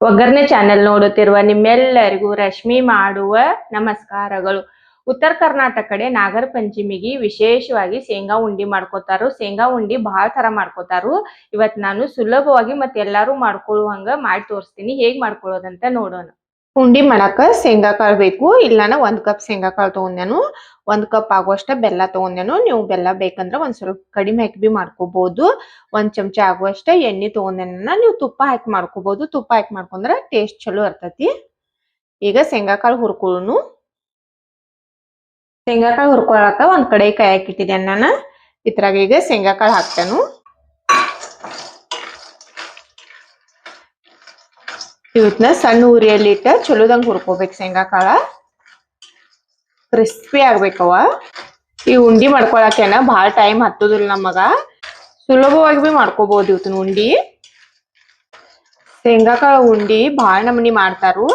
ಒಗ್ಗರಣೆ ಚಾನೆಲ್ ನೋಡುತ್ತಿರುವ ನಿಮ್ಮೆಲ್ಲರಿಗೂ ರಶ್ಮಿ ಮಾಡುವ ನಮಸ್ಕಾರಗಳು. ಉತ್ತರ ಕರ್ನಾಟಕ ಕಡೆ ನಾಗರ ಪಂಚಮಿಗೆ ವಿಶೇಷವಾಗಿ ಶೇಂಗಾ ಉಂಡಿ ಮಾಡ್ಕೋತಾರು. ಶೇಂಗಾ ಉಂಡಿ ಬಹಳ ತರ ಮಾಡ್ಕೋತಾರು. ಇವತ್ ನಾನು ಸುಲಭವಾಗಿ ಮತ್ತೆ ಎಲ್ಲಾರು ಮಾಡ್ಕೊಳ್ಳುವಂಗ ಮಾಡಿ ತೋರಿಸ್ತೀನಿ. ಹೇಗ್ ಮಾಡ್ಕೊಳ್ಳೋದಂತ ನೋಡೋಣ. ಉಂಡಿ ಮಾಡಾಕ ಶೇಂಗಾ ಕಾಳು ಬೇಕು, ಇಲ್ಲಾನ ಒಂದ್ ಕಪ್ ಶೇಂಗಾ ಕಾಳು ತಗೊಂಡೆನು, ಒಂದ್ ಕಪ್ ಆಗುವಷ್ಟ ಬೆಲ್ಲ ತೊಗೊಂಡೆನು, ನೀವು ಬೆಲ್ಲ ಬೇಕಂದ್ರ ಒಂದ್ ಸ್ವಲ್ಪ ಕಡಿಮೆ ಹಾಕಿ ಬಿ ಮಾಡ್ಕೋಬಹುದು ಒಂದ್ ಚಮಚ ಆಗುವಷ್ಟ ಎಣ್ಣೆ ತಗೊಂಡೆನ ನೀವು ತುಪ್ಪ ಹಾಕಿ ಮಾಡ್ಕೋಬಹುದು ತುಪ್ಪ ಹಾಕಿ ಮಾಡ್ಕೊಂಡ್ರ ಟೇಸ್ಟ್ ಚಲೋ ಇರ್ತತಿ. ಈಗ ಶೇಂಗಾ ಕಾಳು ಹುರ್ಕೊಳ್ಳೋನು. ಶೇಂಗಾ ಕಾಳು ಹುರ್ಕೊಳಕ ಒಂದ್ ಕಡೆ ಕಾಯಿ ಹಾಕಿಟ್ಟಿದ್ದೇನೆ ನಾನು ಇದ್ರಾಗ ಈಗ ಶೇಂಗಾ ಕಾಳು ಹಾಕ್ತೇನು. ಇವತ್ನ ಸಣ್ಣ ಉರಿಯಲ್ಲಿ ಇಟ್ಟ ಚಲೋದಂಗ್ ಹುರ್ಕೋಬೇಕು ಶೇಂಗಾ ಕಾಳ. ಕ್ರಿಸ್ಪಿ ಆಗ್ಬೇಕವ ಈ ಉಂಡಿ ಮಾಡ್ಕೊಳಕೇನ ಭಾಳ ಟೈಮ್ ಹತ್ತುದಿಲ್ಲ ನಮಗ ಸುಲಭವಾಗಿ ಭೀ ಮಾಡ್ಕೋಬಹುದು ಇವತ್ತಿನ ಉಂಡಿ. ಶೇಂಗಾ ಕಾಳ ಉಂಡಿ ಭಾಳ ನಮೂನಿ ಮಾಡ್ತಾರು.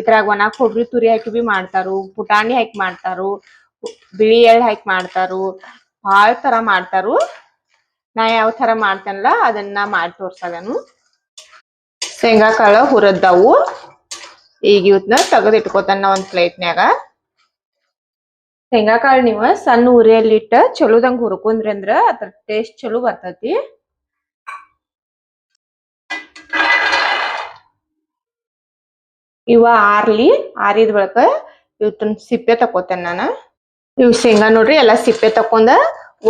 ಇದ್ರಾಗ ಒಣ ಕೊಬ್ಬರಿ ತುರಿ ಹಾಕಿ ಬಿ ಮಾಡ್ತಾರು. ಪುಟಾಣಿ ಹಾಕಿ ಮಾಡ್ತಾರು. ಬಿಳಿ ಎಳ್ಳು ಹಾಕಿ ಮಾಡ್ತಾರು. ಭಾಳ ತರ ಮಾಡ್ತಾರು. ನಾ ಯಾವ ತರ ಮಾಡ್ತೇನಲ್ಲ ಅದನ್ನ ಮಾಡಿ ತೋರ್ಸಗನು ಶೇಂಗಾ ಕಾಳು ಹುರದ್ದಾವು. ಈಗ ಇವತ್ನ ತೆಗೆದು ಇಟ್ಕೋತಾನ ಒಂದ್ ಪ್ಲೇಟ್ನ್ಯಾಗ. ಶೇಂಗಾ ಕಾಳು ನೀವು ಸಣ್ಣ ಉರಿಯಲ್ಲಿ ಇಟ್ಟ ಚಲೋದಂಗ ಹುರ್ಕೊಂಡ್ರಿ ಅಂದ್ರ ಅದ್ರ ಟೇಸ್ಟ್ ಚಲೋ ಬರ್ತೈತಿ. ಇವ ಆರ್ಲಿ ಆರಿದ ಬಳಿಕ ಇವತ್ತನ್ ಸಿಪ್ಪೆ ತಕೋತೇನೆ ನಾನು. ಇವ್ ಶೇಂಗಾ ನೋಡ್ರಿ ಎಲ್ಲಾ ಸಿಪ್ಪೆ ತಕೊಂಡ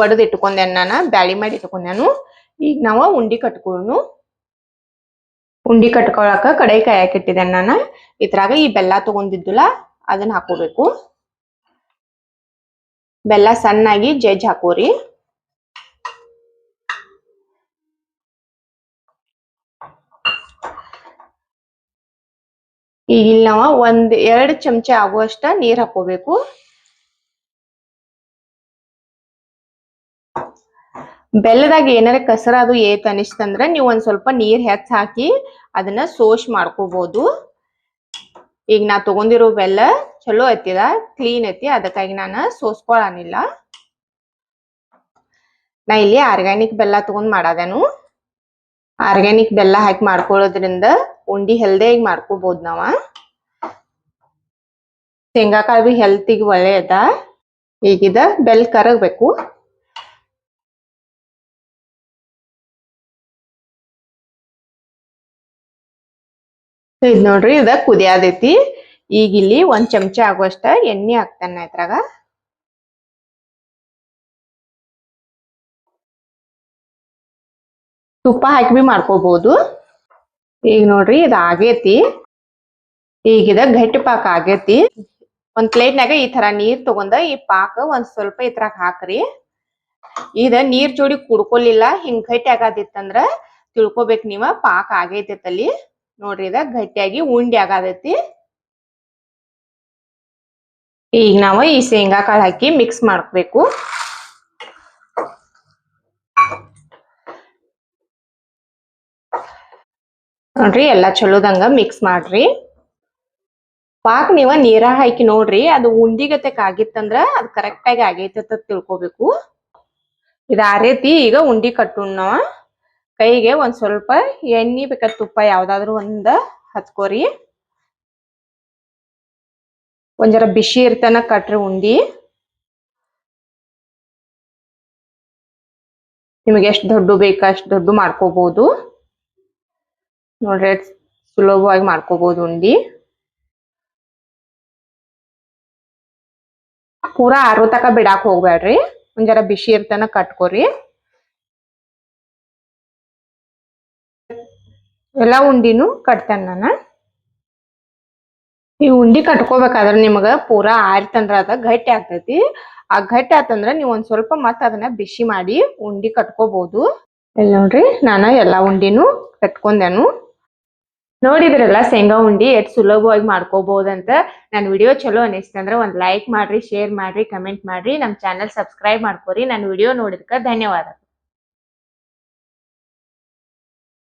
ಒಡೆದಿಟ್ಕೊಂಡೆ ನಾನು, ಬ್ಯಾಳಿ ಮಾಡಿ ಇಟ್ಕೊಂಡೆನು. ಈಗ ನಾವ ಉಂಡಿ ಕಟ್ಕೊಳ್ಳೋನು ಉಂಡಿ ಕಟ್ಕೊಳಕ ಕಡೈ ಕೈ ಇಟ್ಟಿದ್ದೇನೆ ನಾನು ಇದ್ರಾಗ ಈ ಬೆಲ್ಲ ತಗೊಂಡಿದ್ದುಲ್ಲ, ಅದನ್ನ ಹಾಕೋಬೇಕು. ಬೆಲ್ಲ ಸಣ್ಣಾಗಿ ಜಜ್ಜ್ ಹಾಕೋರಿ. ಈಗ ಇಲ್ಲಿ ನಾವ ಒಂದ್ ಎರಡ್ ಚಮಚ ಆಗುವಷ್ಟ ನೀರ್ ಹಾಕೋಬೇಕು. ಬೆಲ್ಲದಾಗ ಏನಾರ ಕಸರ ಅದು ಏತ್ ಅನಿಸ್ತಂದ್ರ ನೀವು ಒಂದ್ ಸ್ವಲ್ಪ ನೀರ್ ಹೆಚ್ಚ ಹಾಕಿ ಅದನ್ನ ಸೋಶ್ ಮಾಡ್ಕೋಬಹುದು ಈಗ ನಾ ತಗೊಂಡಿರೋ ಬೆಲ್ಲ ಚಲೋ ಐತಿದ ಕ್ಲೀನ್ ಐತಿ, ಅದಕ್ಕಾಗಿ ನಾನು ಸೋಸ್ಕೊಳನಿಲ್ಲ. ನಾ ಇಲ್ಲಿ ಆರ್ಗ್ಯಾನಿಕ್ ಬೆಲ್ಲ ತಗೊಂಡ್ ಮಾಡದೇನು. ಆರ್ಗ್ಯಾನಿಕ್ ಬೆಲ್ಲ ಹಾಕಿ ಮಾಡ್ಕೊಳ್ಳೋದ್ರಿಂದ ಉಂಡಿ ಹೆಲ್ದಿಯಾಗಿ ಮಾಡ್ಕೋಬಹುದು ನಾವ. ಶೇಂಗಾ ಕಾಳು ಬಿ ಹೆಲ್ತಿಗೆ ಒಳ್ಳೆಯದ ಈಗಿದ ಬೆಲ್ ಕರಗಬೇಕು. ಇದ್ ನೋಡ್ರಿ, ಇದ ಕುದಿಯಾದೈತಿ. ಈಗ ಇಲ್ಲಿ ಒಂದ್ ಚಮಚ ಆಗುವಷ್ಟ ಎಣ್ಣೆ ಹಾಕ್ತಾನೆ ಇದ್ರಾಗ. ತುಪ್ಪ ಹಾಕಿ ಬಿ ಮಾಡ್ಕೋಬಹುದು ಈಗ ನೋಡ್ರಿ, ಇದ ಆಗೇತಿ. ಈಗ ಇದ ಗಟ್ಟಿ ಪಾಕ ಆಗೇತಿ. ಒಂದ್ ಪ್ಲೇಟ್ನಾಗ ಈ ತರ ನೀರ್ ತಗೊಂಡ ಈ ಪಾಕ ಒಂದ್ ಸ್ವಲ್ಪ ಇದ್ರಾಗ ಹಾಕ್ರಿ. ಇದ ನೀರ್ ಜೋಡಿ ಕುಡ್ಕೊಲಿಲ್ಲ, ಹಿಂಗ್ ಗಟ್ಟಿ ಆಗದಿತ್ತಂದ್ರ ತಿಳ್ಕೊಬೇಕ್ ನೀವ, ಪಾಕ ಆಗೈತೈತಲ್ಲಿ ನೋಡ್ರಿ ಇದ ಗಟ್ಟಿಯಾಗಿ ಉಂಡಿ ಆಗತೈತಿ. ಈಗ ನಾವು ಈ ಶೇಂಗಾ ಕಾಳು ಹಾಕಿ ಮಿಕ್ಸ್ ಮಾಡ್ಬೇಕು. ನೋಡ್ರಿ ಎಲ್ಲಾ ಚಲೋದಂಗ ಮಿಕ್ಸ್ ಮಾಡ್ರಿ. ಪಾಕ್ ನೀವ ನೀರ ಹಾಕಿ ನೋಡ್ರಿ ಅದು ಉಂಡಿಗತೆಕ್ ಆಗಿತ್ತಂದ್ರ ಅದು ಕರೆಕ್ಟ್ ಆಗಿ ಆಗೈತೆ ತಿಳ್ಕೊಬೇಕು. ಇದ ರೀತಿ ಈಗ ಉಂಡಿ ಕಟ್ಟುಣ್ಣ ಕೈಗೆ ಒಂದ್ ಸ್ವಲ್ಪ ಎಣ್ಣಿ ಬೇಕಾದ ತುಪ್ಪ ಯಾವ್ದಾದ್ರು ಒಂದ ಹಚ್ಕೋರಿ ಒಂದರ ಬಿಸಿ ಇರ್ತನ ಕಟ್ರಿ ಉಂಡಿ. ನಿಮಗೆ ಎಷ್ಟ್ ದೊಡ್ಡ ಬೇಕ ಅಷ್ಟ್ ದೊಡ್ಡ ಮಾಡ್ಕೋಬಹುದು ನೋಡ್ರಿ ಸುಲಭವಾಗಿ ಮಾಡ್ಕೋಬಹುದು ಉಂಡಿ. ಪೂರಾ ಆರೋ ತಕ ಬಿಡಾಕ್ ಹೋಗ್ಬೇಡ್ರಿ ಒಂದ್ ಬಿಸಿ ಇರ್ತನ ಕಟ್ಕೋರಿ. ಎಲ್ಲಾ ಉಂಡಿನೂ ಕಟ್ತೇನೆ ನಾನು. ಈ ಉಂಡಿ ಕಟ್ಕೋಬೇಕಾದ್ರೆ ನಿಮಗೆ ಪೂರಾ ಆರಿತಂದ್ರ ಅದ ಗಟ್ಟಿ ಆಗ್ತೈತಿ. ಆ ಗಟ್ಟಿ ಆತಂದ್ರ ನೀವು ಒಂದ್ ಸ್ವಲ್ಪ ಮತ್ತ ಅದನ್ನ ಬಿಸಿ ಮಾಡಿ ಉಂಡಿ ಕಟ್ಕೋಬಹುದು ಇಲ್ಲಿ ನೋಡ್ರಿ ನಾನು ಎಲ್ಲಾ ಉಂಡಿನೂ ಕಟ್ಕೊಂಡೆನು. ನೋಡಿದ್ರಲ್ಲ ಶೇಂಗಾ ಉಂಡಿ ಎಷ್ಟು ಸುಲಭವಾಗಿ ಮಾಡ್ಕೋಬಹುದಂತ. ನನ್ನ ವಿಡಿಯೋ ಚಲೋ ಅನಿಸ್ತಂದ್ರೆ ಒಂದ್ ಲೈಕ್ ಮಾಡ್ರಿ, ಶೇರ್ ಮಾಡ್ರಿ, ಕಮೆಂಟ್ ಮಾಡ್ರಿ. ನಮ್ ಚಾನಲ್ ಸಬ್ಸ್ಕ್ರೈಬ್ ಮಾಡ್ಕೋರಿ. ನನ್ನ ವಿಡಿಯೋ ನೋಡಿದ್ಕ ಧನ್ಯವಾದ.